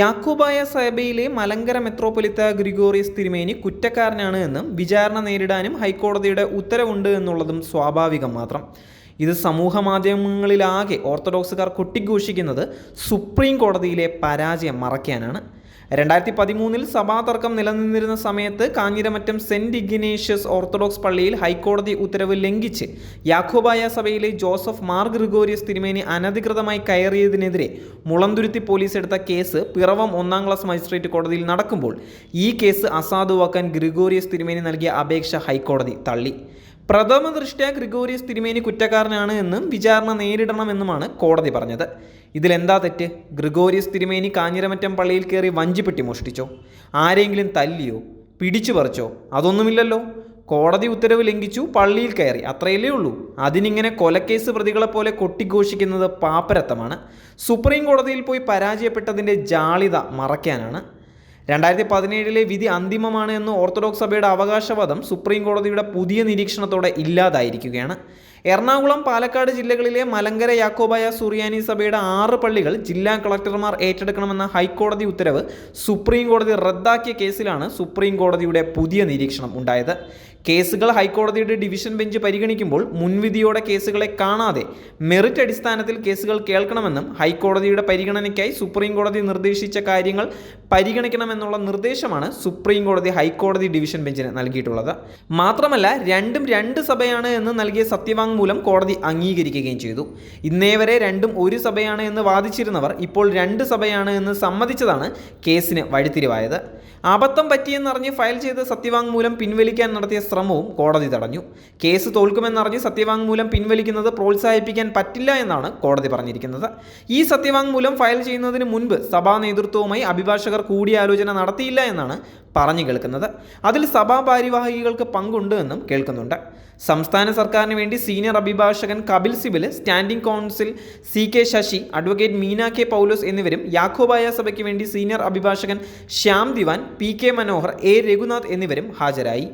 യാക്കൂബായ സഭയിലെ മലങ്കര മെത്രോപൊലിത്ത ഗ്രിഗോറിയസ് തിരുമേനി കുറ്റക്കാരനാണ് എന്നും വിചാരണ നേരിടാനും ഹൈക്കോടതിയുടെ ഉത്തരവുണ്ട് എന്നുള്ളതും സ്വാഭാവികം മാത്രം. ഇത് സമൂഹ മാധ്യമങ്ങളിലാകെ ഓർത്തഡോക്സുകാർ കൊട്ടിഘോഷിക്കുന്നത് സുപ്രീം കോടതിയിലെ പരാജയം മറയ്ക്കാനാണ്. രണ്ടായിരത്തി പതിമൂന്നിൽ സഭാതർക്കം നിലനിന്നിരുന്ന സമയത്ത് കാഞ്ഞിരമറ്റം സെന്റ് ഇഗ്നേഷ്യസ് ഓർത്തഡോക്സ് പള്ളിയിൽ ഹൈക്കോടതി ഉത്തരവ് ലംഘിച്ച് യാക്കോബായ സഭയിലെ ജോസഫ് മാർ ഗ്രിഗോറിയസ് തിരുമേനി അനധികൃതമായി കയറിയതിനെതിരെ മുളന്തുരുത്തി പോലീസ് എടുത്ത കേസ് പിറവം ഒന്നാം ക്ലാസ് മജിസ്ട്രേറ്റ് കോടതിയിൽ നടക്കുമ്പോൾ ഈ കേസ് അസാധുവാക്കാൻ ഗ്രിഗോറിയസ് തിരുമേനി നൽകിയ അപേക്ഷ ഹൈക്കോടതി തള്ളി. പ്രഥമ ദൃഷ്ട്യാ ഗ്രിഗോറിയസ് തിരുമേനി കുറ്റക്കാരനാണ് എന്നും വിചാരണ നേരിടണമെന്നുമാണ് കോടതി പറഞ്ഞത്. ഇതിലെന്താ തെറ്റ്? ഗ്രിഗോറിയസ് തിരുമേനി കാഞ്ഞിരമറ്റം പള്ളിയിൽ കയറി വഞ്ചിപ്പെട്ടി മോഷ്ടിച്ചോ? ആരെങ്കിലും തല്ലിയോ? പിടിച്ചു പറിച്ചോ? അതൊന്നുമില്ലല്ലോ. കോടതി ഉത്തരവ് ലംഘിച്ചു പള്ളിയിൽ കയറി. അത്രയല്ലേ ഉള്ളൂ. അതിനിങ്ങനെ കൊലക്കേസ് പ്രതികളെ പോലെ കൊട്ടിഘോഷിക്കുന്നത് പാപ്പരത്തമാണ്. സുപ്രീം കോടതിയിൽ പോയി പരാജയപ്പെട്ടതിന്റെ ജാളിത മറയ്ക്കാനാണ് രണ്ടായിരത്തി പതിനേഴിലെ വിധി അന്തിമമാണ് എന്ന് ഓർത്തഡോക്സ് സഭയുടെ അവകാശവാദം സുപ്രീം കോടതിയുടെ പുതിയ നിരീക്ഷണത്തോടെ ഇല്ലാതായിരിക്കുകയാണ്. എറണാകുളം പാലക്കാട് ജില്ലകളിലെ മലങ്കര യാക്കോബായ സുറിയാനി സഭയുടെ ആറ് പള്ളികൾ ജില്ലാ കളക്ടർമാർ ഏറ്റെടുക്കണമെന്ന ഹൈക്കോടതി ഉത്തരവ് സുപ്രീം കോടതി റദ്ദാക്കിയ കേസിലാണ് സുപ്രീം കോടതിയുടെ പുതിയ നിരീക്ഷണം ഉണ്ടായത്. കേസുകൾ ഹൈക്കോടതിയുടെ ഡിവിഷൻ ബെഞ്ച് പരിഗണിക്കുമ്പോൾ മുൻവിധിയോടെ കേസുകളെ കാണാതെ മെറിറ്റ് അടിസ്ഥാനത്തിൽ കേസുകൾ കേൾക്കണമെന്നും ഹൈക്കോടതിയുടെ പരിഗണനയ്ക്കായി സുപ്രീം കോടതി നിർദ്ദേശിച്ച കാര്യങ്ങൾ പരിഗണിക്കണമെന്നുള്ള നിർദ്ദേശമാണ് സുപ്രീം കോടതി ഹൈക്കോടതി ഡിവിഷൻ ബെഞ്ചിന് നൽകിയിട്ടുള്ളത്. മാത്രമല്ല രണ്ടും രണ്ട് സഭയാണ് എന്ന് നൽകിയ സത്യവാങ്മൂലം കോടതി അംഗീകരിക്കുകയും ചെയ്തു. ഇന്നേ വരെ രണ്ടും ഒരു സഭയാണ് എന്ന് വാദിച്ചിരുന്നവർ ഇപ്പോൾ രണ്ട് സഭയാണ് എന്ന് സമ്മതിച്ചതാണ് കേസിന് വഴിത്തിരിവായത്. അബദ്ധം പറ്റിയെന്നറിഞ്ഞ് ഫയൽ ചെയ്ത സത്യവാങ്മൂലം പിൻവലിക്കാൻ നടത്തിയ ശ്രമവും കോടതി തടഞ്ഞു. കേസ് തോൽക്കുമെന്നറിഞ്ഞ് സത്യവാങ്മൂലം പിൻവലിക്കുന്നത് പ്രോത്സാഹിപ്പിക്കാൻ പറ്റില്ല എന്നാണ് കോടതി പറഞ്ഞിരിക്കുന്നത്. ഈ സത്യവാങ്മൂലം ഫയൽ ചെയ്യുന്നതിന് മുൻപ് സഭാ നേതൃത്വവുമായി അഭിഭാഷകർ കൂടിയാലോചന നടത്തിയില്ല എന്നാണ് പറഞ്ഞു കേൾക്കുന്നത്. അതിൽ സഭാ ഭാര്യവാഹികൾക്ക് പങ്കുണ്ട് എന്നും കേൾക്കുന്നുണ്ട്. സംസ്ഥാന സർക്കാരിന് വേണ്ടി സീനിയർ അഭിഭാഷകൻ Kapil Sibal standing counsel C K Sasi advocate Meena K Paulose എന്നിവരും യാക്കോബായ സഭയ്ക്ക് വേണ്ടി സീനിയർ അഭിഭാഷകൻ Shyam Divan P K Manohar A Raghunath എന്നിവരും ഹാജരായി.